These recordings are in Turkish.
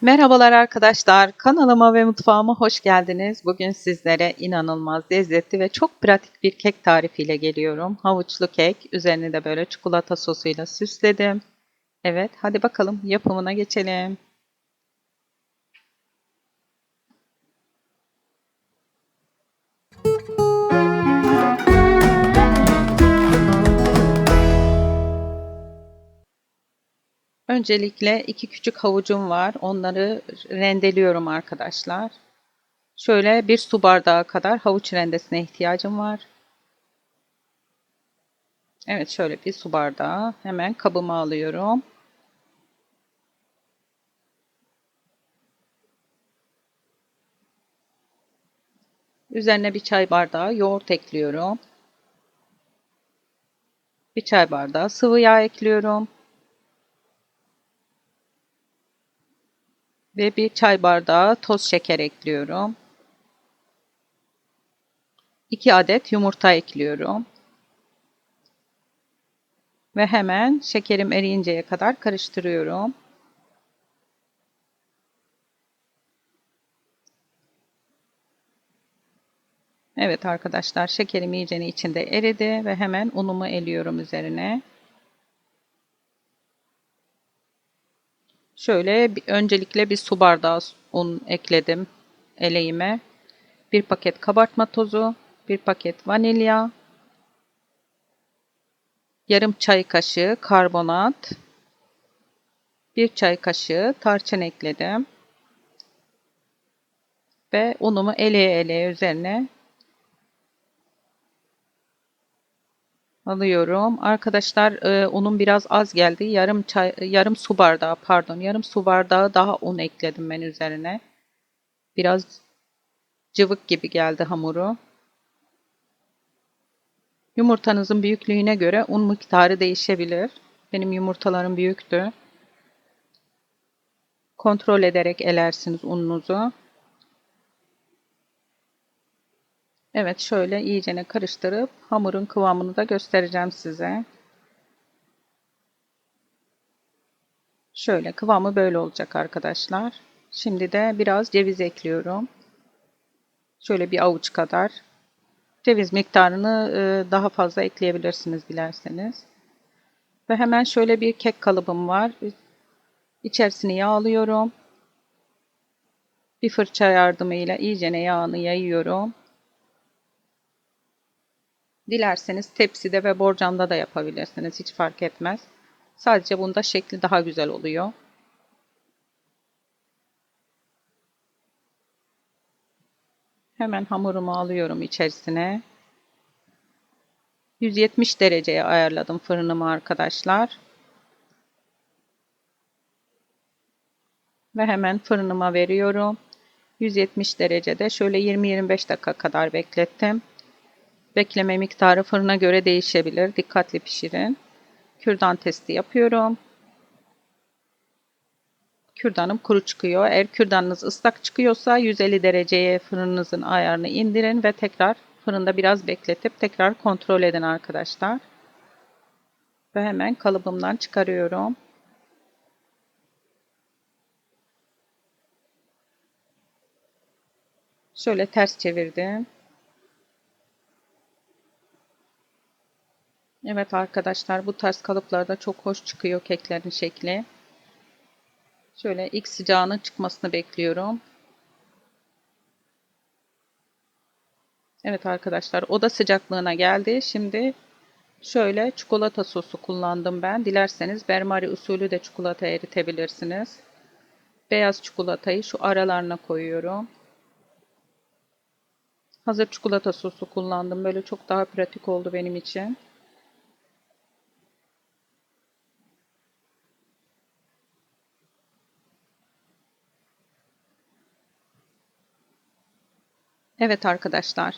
Merhabalar arkadaşlar, kanalıma ve mutfağıma hoş geldiniz. Bugün sizlere inanılmaz lezzetli ve çok pratik bir kek tarifiyle geliyorum. Havuçlu kek, üzerini de böyle çikolata sosuyla süsledim. Evet, hadi bakalım yapımına geçelim. Öncelikle iki küçük havucum var. Onları rendeliyorum arkadaşlar. Şöyle bir su bardağı kadar havuç rendesine ihtiyacım var. Evet şöyle bir su bardağı. Hemen kabıma alıyorum. Üzerine bir çay bardağı yoğurt ekliyorum. Bir çay bardağı sıvı yağ ekliyorum. Ve bir çay bardağı toz şeker ekliyorum. 2 adet yumurta ekliyorum. Ve hemen şekerim eriyinceye kadar karıştırıyorum. Evet arkadaşlar şekerim iyice içinde eridi ve hemen unumu eliyorum üzerine. Şöyle bir, öncelikle bir su bardağı un ekledim eleğime. Bir paket kabartma tozu, bir paket vanilya, yarım çay kaşığı karbonat, bir çay kaşığı tarçın ekledim. Ve unumu eleye eleye üzerine alıyorum. Arkadaşlar e, unum biraz az geldi. Yarım çay yarım su bardağı pardon, yarım su bardağı daha un ekledim ben üzerine. Biraz cıvık gibi geldi hamuru. Yumurtanızın büyüklüğüne göre un miktarı değişebilir. Benim yumurtalarım büyüktü. Kontrol ederek elersiniz ununuzu. Evet şöyle iyicene karıştırıp hamurun kıvamını da göstereceğim size. Şöyle kıvamı böyle olacak arkadaşlar. Şimdi de biraz ceviz ekliyorum. Şöyle bir avuç kadar. Ceviz miktarını e, daha fazla ekleyebilirsiniz dilerseniz. Ve hemen şöyle bir kek kalıbım var. İçerisini yağlıyorum. Bir fırça yardımıyla iyicene yağını yayıyorum. Dilerseniz tepside ve borcamda da yapabilirsiniz. Hiç fark etmez. Sadece bunda şekli daha güzel oluyor. Hemen hamurumu alıyorum içerisine. 170 dereceye ayarladım fırınımı arkadaşlar. Ve hemen fırınıma veriyorum. 170 derecede şöyle 20-25 dakika kadar beklettim. Bekleme miktarı fırına göre değişebilir. Dikkatli pişirin. Kürdan testi yapıyorum. Kürdanım kuru çıkıyor. Eğer kürdanınız ıslak çıkıyorsa 150 dereceye fırınınızın ayarını indirin ve tekrar fırında biraz bekletip tekrar kontrol edin arkadaşlar. Ve hemen kalıbımdan çıkarıyorum. Şöyle ters çevirdim. Evet arkadaşlar bu tarz kalıplarda çok hoş çıkıyor keklerin şekli. Şöyle ilk sıcağının çıkmasını bekliyorum. Evet arkadaşlar oda sıcaklığına geldi. Şimdi şöyle çikolata sosu kullandım ben. Dilerseniz bermari usulü de çikolata eritebilirsiniz. Beyaz çikolatayı şu aralarına koyuyorum. Hazır çikolata sosu kullandım. Böyle çok daha pratik oldu benim için. Evet arkadaşlar.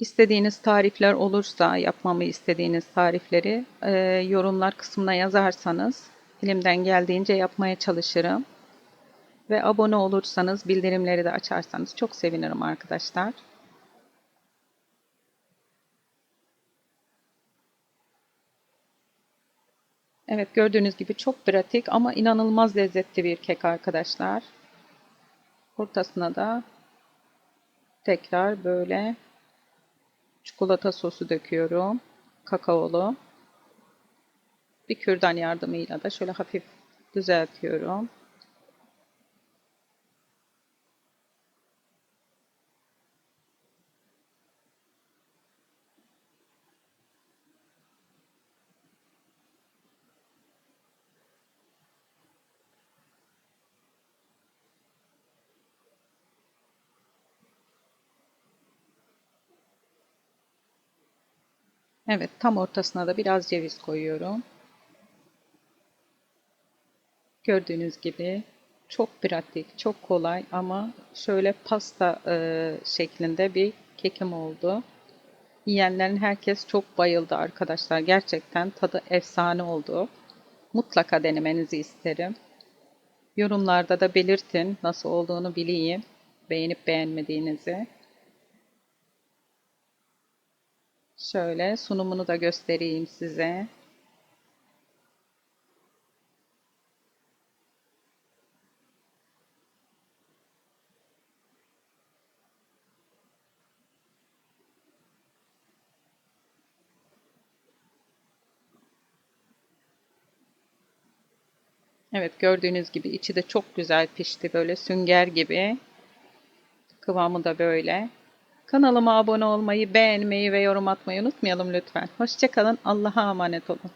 İstediğiniz tarifler olursa, yapmamı istediğiniz tarifleri e, yorumlar kısmına yazarsanız elimden geldiğince yapmaya çalışırım. Ve abone olursanız, bildirimleri de açarsanız çok sevinirim arkadaşlar. Evet gördüğünüz gibi çok pratik ama inanılmaz lezzetli bir kek arkadaşlar. Ortasına da tekrar böyle çikolata sosu döküyorum. Kakaolu. Bir kürdan yardımıyla da şöyle hafif düzeltiyorum. Evet, tam ortasına da biraz ceviz koyuyorum. Gördüğünüz gibi çok pratik, çok kolay ama şöyle pasta e, şeklinde bir kekim oldu. Yiyenlerin herkes çok bayıldı arkadaşlar. Gerçekten tadı efsane oldu. Mutlaka denemenizi isterim. Yorumlarda da belirtin nasıl olduğunu bileyim. Beğenip beğenmediğinizi. Şöyle sunumunu da göstereyim size. Evet gördüğünüz gibi içi de çok güzel pişti. Böyle sünger gibi. Kıvamı da böyle. Kanalıma abone olmayı, beğenmeyi ve yorum atmayı unutmayalım lütfen. Hoşçakalın. Allah'a emanet olun.